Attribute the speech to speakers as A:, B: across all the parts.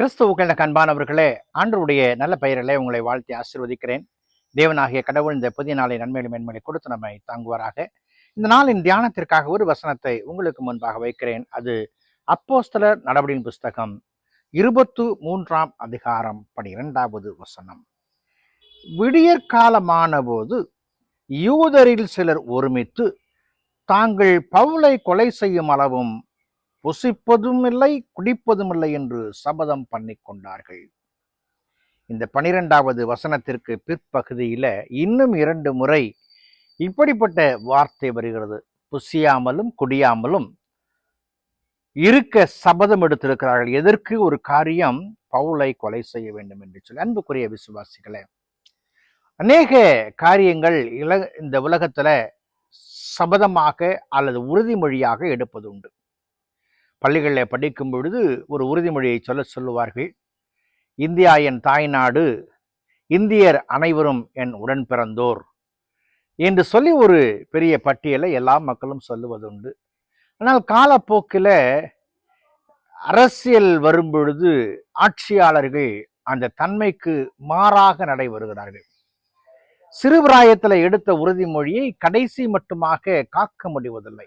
A: கிறிஸ்துவுக்கள் கண்பானவர்களே ஆண்டருடைய நல்ல பெயரிலே உங்களை வாழ்த்தி ஆசிர்வதிக்கிறேன். தேவனாகிய கடவுள் இந்த புதிய நாளை நன்மையிலும் மென்மையை கொடுத்து நம்மை தாங்குவாராக. இந்த நாளின் தியானத்திற்காக ஒரு வசனத்தை உங்களுக்கு முன்பாக வைக்கிறேன். அது அப்போஸ்தலர் நடவடியின் புஸ்தகம் இருபத்து மூன்றாம் அதிகாரம் பனிரெண்டாவது வசனம். விடியற்காலமான போது யூதரில் சிலர் ஒருமித்து தாங்கள் பவுலை கொலை செய்யும் அளவும் புசிப்பதும் இல்லை குடிப்பதும் இல்லை என்று சபதம் பண்ணி கொண்டார்கள். இந்த பனிரெண்டாவது வசனத்திற்கு பிற்பகுதியில் இன்னும் இரண்டு முறை இப்படிப்பட்ட வார்த்தை வருகிறது. புசியாமலும் குடியாமலும் இருக்க சபதம் எடுத்திருக்கிறார்கள். எதற்கு? ஒரு காரியம் பவுலை கொலை செய்ய வேண்டும் என்று சொல்லி. அன்புக்குரிய விசுவாசிகளே அநேக காரியங்கள் இல இந்த உலகத்தில் சபதமாக அல்லது உறுதிமொழியாக எடுப்பது உண்டு பள்ளிகளில் படிக்கும் பொழுது ஒரு உறுதிமொழியை சொல்ல சொல்லுவார்கள். இந்தியா என் தாய்நாடு இந்தியர் அனைவரும் என் உடன் பிறந்தோர் என்று சொல்லி ஒரு பெரிய பட்டியலை எல்லா மக்களும் சொல்லுவதுண்டு. ஆனால் காலப்போக்கில் அரசியல் வரும் பொழுது ஆட்சியாளர்கள் அந்த தன்மைக்கு மாறாக நடைபெறுகிறார்கள் சிறுபிராயத்தில் எடுத்த உறுதிமொழியை கடைசி மட்டுமாக காக்க முடிவதில்லை.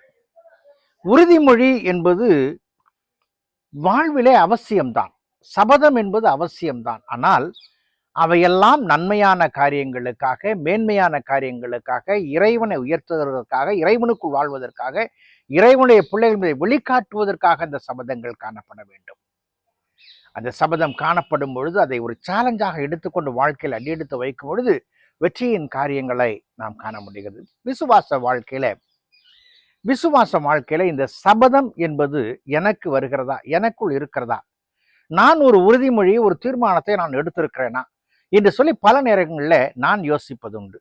A: உறுதிமொழி என்பது வாழ்விலே அவசியம்தான். சபதம் என்பது அவசியம்தான். ஆனால் அவையெல்லாம் நன்மையான காரியங்களுக்காக மேன்மையான காரியங்களுக்காக இறைவனை உயர்த்துவதற்காக இறைவனுக்குள் வாழ்வதற்காக இறைவனுடைய பிள்ளைகளை வெளிக்காட்டுவதற்காக அந்த சபதங்கள் காணப்பட வேண்டும். அந்த சபதம் காணப்படும் பொழுது அதை ஒரு சேலஞ்சாக எடுத்துக்கொண்டு வாழ்க்கையில் அடியெடுத்து வைக்கும் பொழுது வெற்றியின் காரியங்களை நாம் காண முடிகிறது. விசுவாச வாழ்க்கையில விசுவாச வாழ்க்கையில இந்த சபதம் என்பது எனக்கு வருகிறதா? எனக்குள் இருக்கிறதா? நான் ஒரு உறுதிமொழி ஒரு தீர்மானத்தை நான் எடுத்திருக்கிறேனா? என்று சொல்லி பல நேரங்களில் நான் யோசிப்பது உண்டு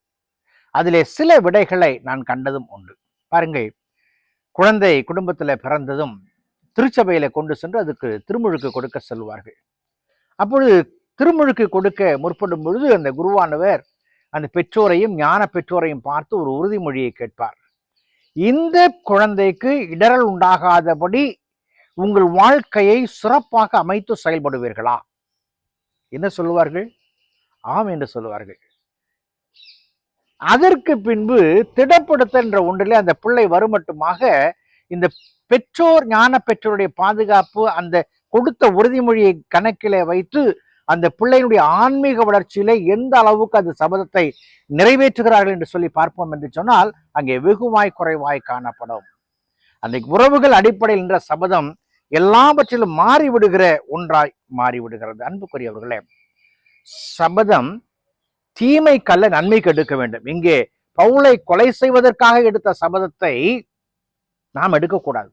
A: அதிலே சில விடைகளை நான் கண்டதும் உண்டு. பாருங்கள் குழந்தை குடும்பத்தில் பிறந்ததும் திருச்சபையில கொண்டு சென்று அதுக்கு திருமுழுக்கு கொடுக்க சொல்வார்கள் அப்பொழுது திருமுழுக்கு கொடுக்க முற்படும் பொழுது அந்த குருவானவர் அந்த பெற்றோரையும் ஞான பெற்றோரையும் பார்த்து ஒரு உறுதிமொழியை கேட்பார். இந்த குழந்தைக்கு இடரல் உண்டாகாதபடி உங்கள் வாழ்க்கையை சிறப்பாக அமைத்து செயல்படுவீர்களா? என்ன சொல்லுவார்கள்? ஆம் என்று சொல்லுவார்கள். அதற்கு பின்பு திடப்படுத்தல் என்ற ஒன்றிலே அந்த பிள்ளை வருமட்டுமாக இந்த பெற்றோர் ஞான பெற்றோருடைய பாதுகாப்பு அந்த கொடுத்த உறுதிமொழியை கணக்கிலே வைத்து அந்த பிள்ளையினுடைய ஆன்மீக வளர்ச்சியிலே எந்த அளவுக்கு அந்த சபதத்தை நிறைவேற்றுகிறார்கள் என்று சொல்லி பார்ப்போம் என்று சொன்னால் அங்கே வெகுவாய் குறைவாய் காணப்படும். அந்த உறவுகள் அடிப்படையில் என்ற சபதம் எல்லாவற்றிலும் மாறிவிடுகிற ஒன்றாய் மாறிவிடுகிறது. அன்புக்குரியவர்களே சபதம் தீமைக்கல்ல நன்மைக்கு எடுக்க வேண்டும். இங்கே பவுலை கொலை செய்வதற்காக எடுத்த சபதத்தை நாம் எடுக்கக்கூடாது.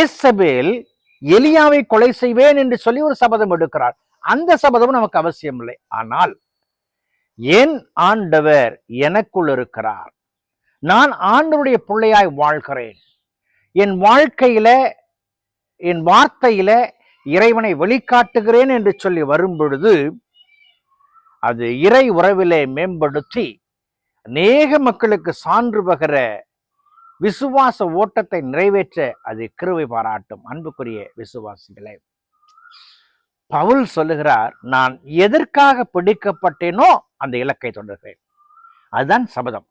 A: ஏசபேல் எலியாவை கொலை செய்வேன் என்று சொல்லி ஒரு சபதம் எடுக்கிறார் அந்த சபதம் நமக்கு அவசியம் இல்லை ஆனால் என் ஆண்டவர் எனக்குள் இருக்கிறார். நான் ஆண்டவருடைய பிள்ளையாய் வாழ்கிறேன். என் வாழ்க்கையில என் வார்த்தையில இறைவனை வெளிக்காட்டுகிறேன் என்று சொல்லி வரும்பொழுது அது இறை உறவிலே மேம்படுத்தி அநேக மக்களுக்கு சான்று பகிர விசுவாச ஓட்டத்தை நிறைவேற்ற அது கிருவை பாராட்டும். அன்புக்குரிய விசுவாசிகளே பவுல் சொல்லுகிறார் நான் எதற்காக பிடிக்கப்பட்டேனோ அந்த இலக்கை தொடர்கிறேன். அதுதான் சபதம்.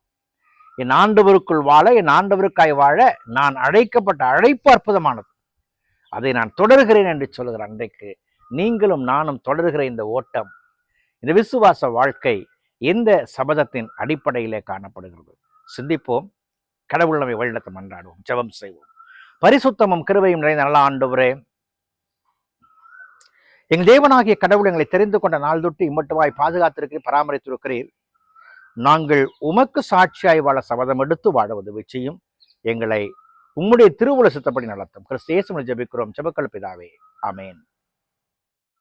A: என் ஆண்டவருக்குள் வாழ என் ஆண்டவருக்காய் வாழ நான் அழைக்கப்பட்ட அழைப்பு அற்புதமானது. அதை நான் தொடர்கிறேன் என்று சொல்லுகிற அன்றைக்கு. நீங்களும் நானும் தொடர்கிற இந்த ஓட்டம் இந்த விசுவாச வாழ்க்கை எந்த சபதத்தின் அடிப்படையிலே காணப்படுகிறது? சிந்திப்போம். கடவுள் நம்மை வழிநடத்த மன்றாடுவோம் ஜெபம் செய்வோம். பரிசுத்தமும் கிருவையும் நிறைந்த நல்ல ஆண்டவரே எங்கள் தேவனாகிய கடவுள் எங்களை தெரிந்து கொண்ட நாள் தொட்டு இம்மட்டுமாய் பாதுகாத்திருக்கிறீர் பராமரித்திருக்கிறீர். நாங்கள் உமக்கு சாட்சியாய் வாழ சபதம் எடுத்து வாழுவது வச்சியும் எங்களை உம்முடைய திருவுல சித்தப்படி நடத்தும். கிறிஸ்தேசம் ஜபிக்கிறோம். ஜபக்கல் பிதாவே. அமேன்